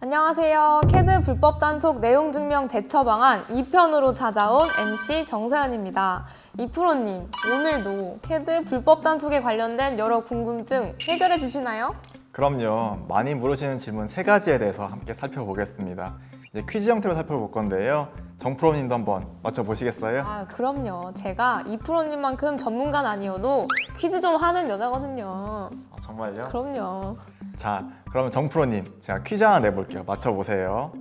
안녕하세요. 캐드 불법 단속 내용 증명 대처 방안 2편으로 찾아온 MC 정서연입니다. 이프로님, 오늘도 캐드 불법 단속에 관련된 여러 궁금증 해결해 주시나요? 그럼요. 많이 물으시는 질문 세 가지에 대해서 함께 살펴보겠습니다. 이제 퀴즈 형태로 살펴볼 건데요. 정프로님도 한번 맞춰보시겠어요? 아, 그럼요. 제가 이프로님만큼 전문가는 아니어도 퀴즈 좀 하는 여자거든요. 아, 정말요? 그럼요. 자, 그러면 정프로님, 제가 퀴즈 하나 내볼게요. 맞춰보세요.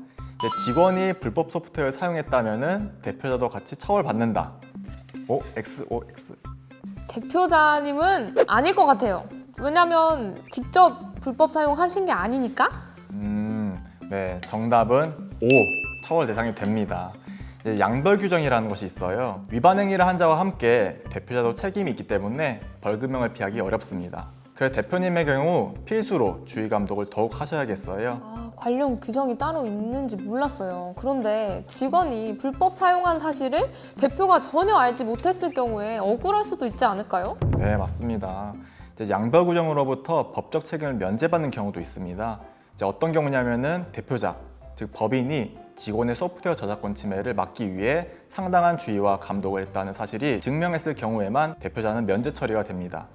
직원이 불법 소프트웨어를 사용했다면 대표자도 같이 처벌받는다. O, X, O, X. 대표자님은 아닐 것 같아요. 왜냐면 직접 불법 사용하신 게 아니니까? 음, 네, 정답은 O, 처벌 대상이 됩니다. 양벌 규정이라는 것이 있어요. 위반 행위를 한 자와 함께 대표자도 책임이 있기 때문에 벌금형을 피하기 어렵습니다. 그래서 대표님의 경우 필수로 주의 감독을 더욱 하셔야겠어요. 아, 관련 규정이 따로 있는지 몰랐어요. 그런데 직원이 불법 사용한 사실을 대표가 전혀 알지 못했을 경우에 억울할 수도 있지 않을까요? 네, 맞습니다. 이제 양벌 규정으로부터 법적 책임을 면제받는 경우도 있습니다. 이제 어떤 경우냐면은 대표자, 즉 법인이 직원의 소프트웨어 저작권 침해를 막기 위해 상당한 주의와 감독을 했다는 사실이 증명했을 경우에만 대표자는 면제 처리가 됩니다.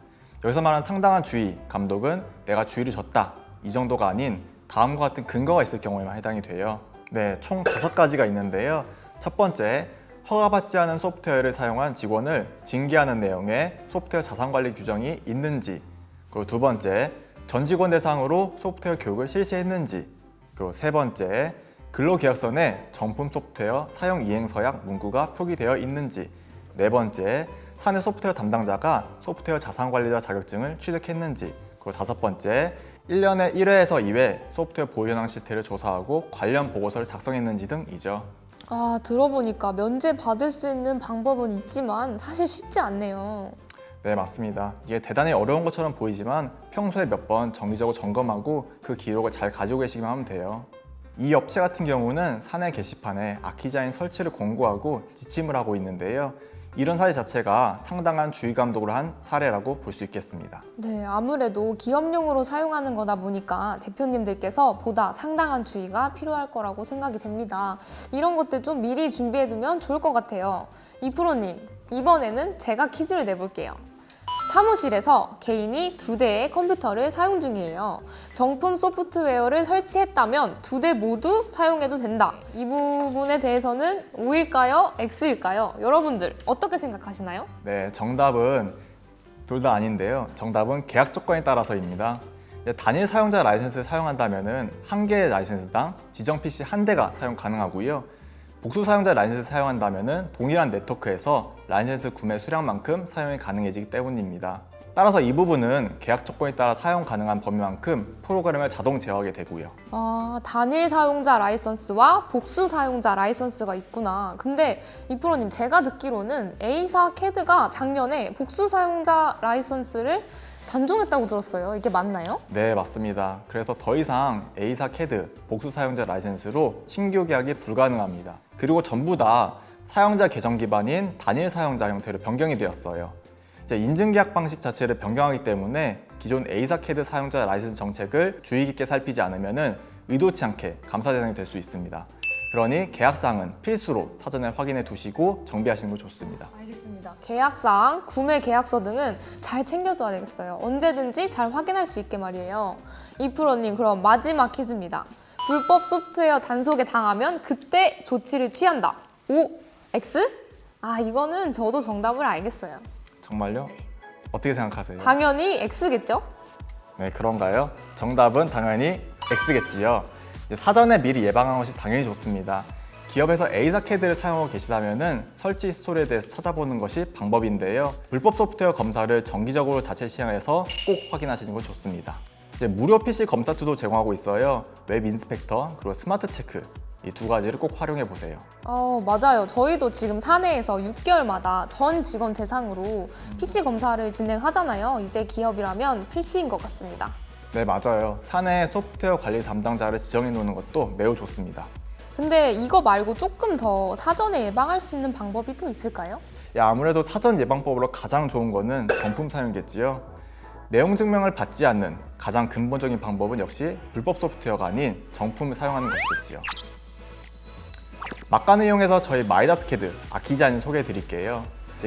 여기서 말하는 상당한 주의, 감독은 내가 주의를 줬다 이 정도가 아닌 다음과 같은 근거가 있을 경우에만 해당이 돼요. 네, 총 다섯 가지가 있는데요. 첫 번째, 허가받지 않은 소프트웨어를 사용한 직원을 징계하는 내용의 소프트웨어 자산관리 규정이 있는지 그리고 두 번째, 전 직원 대상으로 소프트웨어 교육을 실시했는지 그리고 세 번째, 근로계약서에 정품 소프트웨어 사용 이행 서약 문구가 표기되어 있는지 네 번째, 사내 소프트웨어 담당자가 소프트웨어 자산관리자 자격증을 취득했는지 그리고 다섯 번째, 1년에 1회에서 2회 소프트웨어 보유 현황 실태를 조사하고 관련 보고서를 작성했는지 등이죠. 아, 들어보니까 면제 받을 수 있는 방법은 있지만 사실 쉽지 않네요. 네, 맞습니다. 이게 대단히 어려운 것처럼 보이지만 평소에 몇 번 정기적으로 점검하고 그 기록을 잘 가지고 계시기만 하면 돼요. 이 업체 같은 경우는 사내 게시판에 아키자인 설치를 권고하고 지침을 하고 있는데요. 이런 사례 자체가 상당한 주의 감독을 한 사례라고 볼 수 있겠습니다. 네, 아무래도 기업용으로 사용하는 거다 보니까 대표님들께서 보다 상당한 주의가 필요할 거라고 생각이 됩니다. 이런 것들 좀 미리 준비해두면 좋을 것 같아요. 이 프로님, 이번에는 제가 퀴즈를 내볼게요. 사무실에서 개인이 두 대의 컴퓨터를 사용 중이에요. 정품 소프트웨어를 설치했다면 두 대 모두 사용해도 된다. 이 부분에 대해서는 O일까요? X일까요? 여러분들 어떻게 생각하시나요? 네, 정답은 둘 다 아닌데요. 정답은 계약 조건에 따라서입니다. 단일 사용자 라이센스를 사용한다면 한 개의 라이센스당 지정 PC 한 대가 사용 가능하고요. 복수 사용자 라이센스를 사용한다면 동일한 네트워크에서 라이센스 구매 수량만큼 사용이 가능해지기 때문입니다. 따라서 이 부분은 계약 조건에 따라 사용 가능한 범위만큼 프로그램을 자동 제어하게 되고요. 아, 단일 사용자 라이선스와 복수 사용자 라이선스가 있구나. 근데 이프로님 제가 듣기로는 A사 캐드가 작년에 복수 사용자 라이선스를 단종했다고 들었어요. 이게 맞나요? 네, 맞습니다. 그래서 더 이상 A사 캐드 복수 사용자 라이센스로 신규 계약이 불가능합니다. 그리고 전부 다 사용자 계정 기반인 단일 사용자 형태로 변경이 되었어요. 이제 인증 계약 방식 자체를 변경하기 때문에 기존 A사 캐드 사용자 라이센스 정책을 주의 깊게 살피지 않으면 의도치 않게 감사 대상이 될 수 있습니다. 그러니 계약사항은 필수로 사전에 확인해 두시고 정비하시는 게 좋습니다. 알겠습니다. 계약사항, 구매 계약서 등은 잘 챙겨둬야 되겠어요. 언제든지 잘 확인할 수 있게 말이에요. 이프로님 그럼 마지막 퀴즈입니다. 불법 소프트웨어 단속에 당하면 그때 조치를 취한다. O, X? 아 이거는 저도 정답을 알겠어요. 정말요? 어떻게 생각하세요? 당연히 X겠죠? 네, 그런가요? 정답은 당연히 X겠지요. 사전에 미리 예방하는 것이 당연히 좋습니다. 기업에서 A사 캐드를 사용하고 계시다면 설치 스토리에 대해서 찾아보는 것이 방법인데요. 불법 소프트웨어 검사를 정기적으로 자체 시행해서 꼭 확인하시는 것 좋습니다. 이제 무료 PC 검사 툴도 제공하고 있어요. 웹 인스펙터 그리고 스마트 체크 이 두 가지를 꼭 활용해 보세요. 어, 맞아요. 저희도 지금 사내에서 6개월마다 전 직원 대상으로 PC 검사를 진행하잖아요. 이제 기업이라면 필수인 것 같습니다. 네, 맞아요. 사내 소프트웨어 관리 담당자를 지정해 놓는 것도 매우 좋습니다. 근데 이거 말고 조금 더 사전에 예방할 수 있는 방법이 또 있을까요? 야, 아무래도 사전 예방법으로 가장 좋은 거는 정품 사용겠지요. 내용 증명을 받지 않는 가장 근본적인 방법은 역시 불법 소프트웨어가 아닌 정품을 사용하는 것이겠지요. 막간을 이용해서 저희 마이다스 캐드 아키자인 소개해 드릴게요.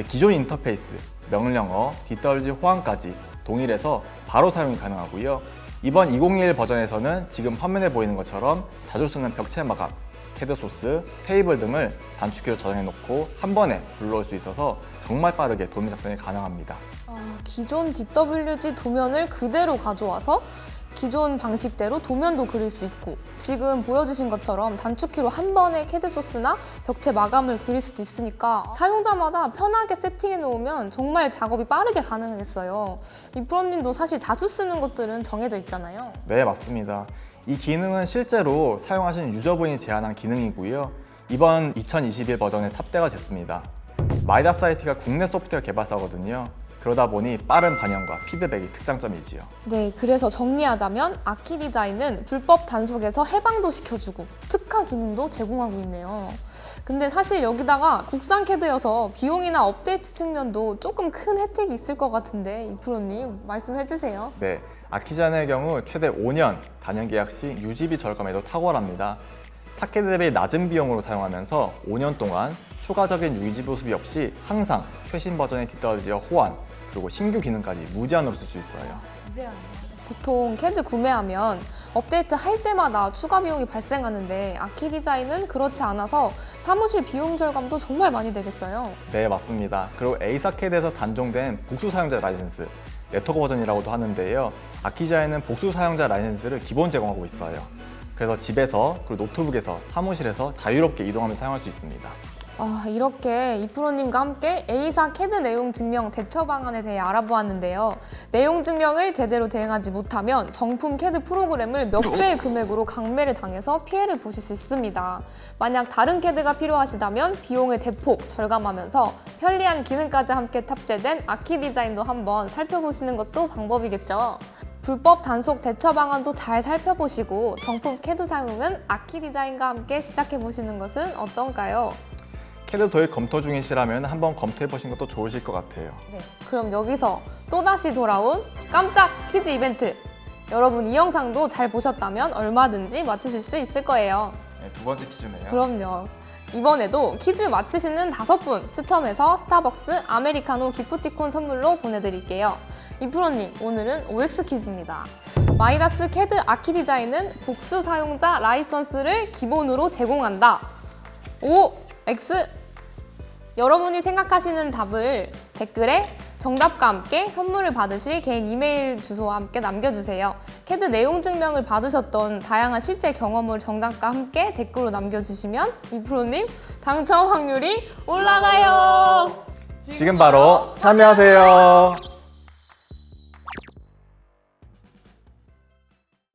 기존 인터페이스, 명령어, 뒷떨지 호환까지 동일해서 바로 사용이 가능하고요. 이번 2021 버전에서는 지금 화면에 보이는 것처럼 자주 쓰는 벽체 마감, 캐드 소스, 테이블 등을 단축키로 저장해 놓고 한 번에 불러올 수 있어서 정말 빠르게 도면 작성이 가능합니다. 아, 기존 DWG 도면을 그대로 가져와서 기존 방식대로 도면도 그릴 수 있고 지금 보여주신 것처럼 단축키로 한 번에 캐드 소스나 벽체 마감을 그릴 수도 있으니까 사용자마다 편하게 세팅해 놓으면 정말 작업이 빠르게 가능하겠어요. 이 프로님도 사실 자주 쓰는 것들은 정해져 있잖아요. 네, 맞습니다. 이 기능은 실제로 사용하신 유저분이 제안한 기능이고요. 이번 2021 버전에 탑재가 됐습니다. 마이다스 IT가 국내 소프트웨어 개발사거든요. 그러다 보니 빠른 반영과 피드백이 특장점이지요. 네, 그래서 정리하자면 아키 디자인은 불법 단속에서 해방도 시켜주고 특화 기능도 제공하고 있네요. 근데 사실 여기다가 국산 캐드여서 비용이나 업데이트 측면도 조금 큰 혜택이 있을 것 같은데 이 프로님 말씀해 주세요. 네, 아키잔의 경우 최대 5년 단연 계약 시 유지비 절감에도 탁월합니다. 타캐드 대비 낮은 비용으로 사용하면서 5년 동안 추가적인 유지 보수비 없이 항상 최신 버전의 뒷떨지와 호환 그리고 신규 기능까지 무제한으로 쓸 수 있어요. 보통 캐드 구매하면 업데이트 할 때마다 추가 비용이 발생하는데 아키 디자인은 그렇지 않아서 사무실 비용 절감도 정말 많이 되겠어요. 네, 맞습니다. 그리고 에이사 캐드에서 단종된 복수 사용자 라이센스, 네트워크 버전이라고도 하는데요. 아키자에는 복수 사용자 라이센스를 기본 제공하고 있어요. 그래서 집에서 그리고 노트북에서 사무실에서 자유롭게 이동하며 사용할 수 있습니다. 아, 이렇게 이프로님과 함께 A사 캐드 내용 증명 대처 방안에 대해 알아보았는데요. 내용 증명을 제대로 대응하지 못하면 정품 캐드 프로그램을 몇 배의 금액으로 강매를 당해서 피해를 보실 수 있습니다. 만약 다른 캐드가 필요하시다면 비용을 대폭 절감하면서 편리한 기능까지 함께 탑재된 아키 디자인도 한번 살펴보시는 것도 방법이겠죠. 불법 단속 대처 방안도 잘 살펴보시고 정품 캐드 사용은 아키 디자인과 함께 시작해 보시는 것은 어떤가요? 캐드 도입 검토 중이시라면 한번 검토해 보신 것도 좋으실 것 같아요. 네, 그럼 여기서 또다시 돌아온 깜짝 퀴즈 이벤트. 여러분 이 영상도 잘 보셨다면 얼마든지 맞추실 수 있을 거예요. 네, 두 번째 퀴즈네요. 그럼요. 이번에도 퀴즈 맞추시는 다섯 분 추첨해서 스타벅스 아메리카노 기프티콘 선물로 보내드릴게요. 이프로님, 오늘은 OX 퀴즈입니다. 마이다스 캐드 아키 디자인은 복수 사용자 라이선스를 기본으로 제공한다. O, X. 여러분이 생각하시는 답을 댓글에 정답과 함께 선물을 받으실 개인 이메일 주소와 함께 남겨주세요. 캐드 내용 증명을 받으셨던 다양한 실제 경험을 정답과 함께 댓글로 남겨주시면 이프로님 당첨 확률이 올라가요. 지금 바로 참여하세요.